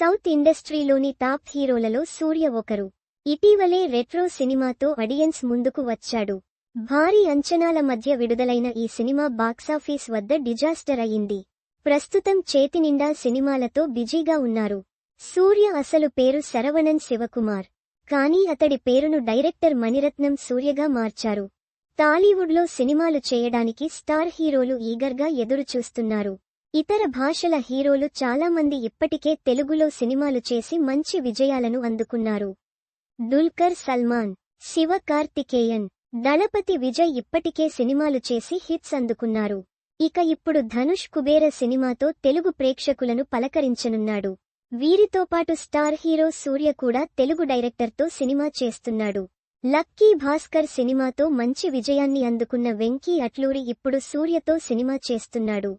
South ఇండస్ట్రీలోని top హీరోలలో సూర్య ఒకరు. ఇటీవలే retro సినిమాతో ఆడియన్స్ ముందుకు వచ్చాడు. భారీ అంచనాల మధ్య విడుదలైన ఈ సినిమా బాక్సాఫీస్ వద్ద డిజాస్టర్ అయింది. ప్రస్తుతం చేతినిండా సినిమాలతో బిజీగా ఉన్నారు. సూర్య అసలు పేరు శరవణన్ శివకుమార్. కానీ అతడి పేరును డైరెక్టర్ మణిరత్నం సూర్యగా మార్చారు. టాలీవుడ్లో సినిమాలు చేయడానికి స్టార్ హీరోలు ఈగర్గా ఎదురుచూస్తున్నారు. ఇతర భాషల హీరోలు చాలామంది ఇప్పటికే తెలుగులో సినిమాలు చేసి మంచి విజయాలను అందుకున్నారు. దుల్కర్ సల్మాన్ శివ కార్తికేయన్ దళపతి విజయ్ ఇప్పటికే సినిమాలు చేసి హిట్స్ అందుకున్నారు. ఇక ఇప్పుడు ధనుష్ కుబేర సినిమాతో తెలుగు ప్రేక్షకులను పలకరించనున్నాడు. వీరితో పాటు స్టార్ హీరో సూర్య కూడా తెలుగు డైరెక్టర్తో సినిమా చేస్తున్నాడు. లక్కీ భాస్కర్ సినిమాతో మంచి విజయాన్ని అందుకున్న వెంకీ అట్లూరి ఇప్పుడు సూర్యతో సినిమా చేస్తున్నాడు.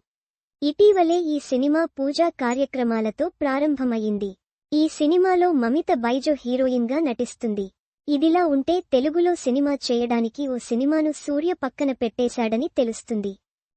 ఇటీవలే ఈ సినిమా పూజా కార్యక్రమాలతో ప్రారంభమయ్యింది ఈ సినిమాలో మమిత బైజో హీరోయిన్గా నటిస్తుంది. ఇదిలా ఉంటే తెలుగులో సినిమా చేయడానికి ఓ సినిమాను సూర్య పక్కన పెట్టేశాడని తెలుస్తుంది.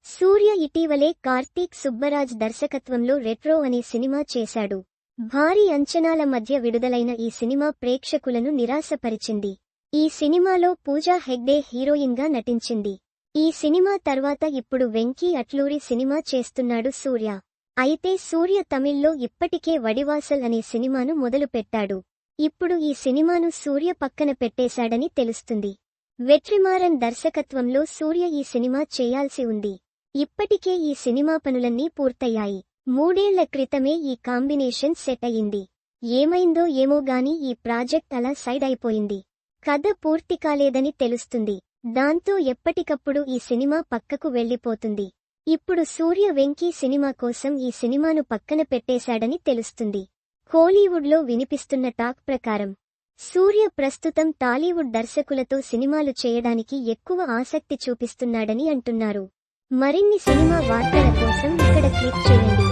సూర్య ఇటీవలే కార్తీక్ సుబ్బరాజ్ దర్శకత్వంలో రెట్రో అనే సినిమా చేశాడు. భారీ అంచనాల మధ్య విడుదలైన ఈ సినిమా ప్రేక్షకులను నిరాశపరిచింది. ఈ సినిమాలో పూజా హెగ్డే హీరోయిన్గా నటించింది. ఈ సినిమా తర్వాత ఇప్పుడు వెంకీ అట్లూరి సినిమా చేస్తున్నాడు సూర్య. అయితే సూర్య తమిళ్ళో ఇప్పటికే వడివాసల్ అనే సినిమాను మొదలుపెట్టాడు. ఇప్పుడు ఈ సినిమాను సూర్య పక్కన పెట్టేశాడని తెలుస్తుంది. వెట్రిమారన్ దర్శకత్వంలో సూర్య ఈ సినిమా చేయాల్సి ఉంది. ఇప్పటికే ఈ సినిమా పనులన్నీ పూర్తయ్యాయి. మూడేళ్ళ క్రితమే ఈ కాంబినేషన్ సెట్ అయింది ఏమైందో ఏమోగాని ఈ ప్రాజెక్ట్ అలా సైడ్ అయిపోయింది. కథ పూర్తి కాలేదని తెలుస్తుంది. దాంతో ఎప్పటికప్పుడు ఈ సినిమా పక్కకు వెళ్ళిపోతుంది ఇప్పుడు సూర్య వెంకీ సినిమా కోసం ఈ సినిమాను పక్కన పెట్టేశాడని తెలుస్తుంది. కోలీవుడ్లో వినిపిస్తున్న టాక్ ప్రకారం సూర్య ప్రస్తుతం టాలీవుడ్ దర్శకులతో సినిమాలు చేయడానికి ఎక్కువ ఆసక్తి చూపిస్తున్నాడని అంటున్నారు. మరిన్ని సినిమా వార్తల కోసం ఇక్కడ క్లిక్ చేయండి.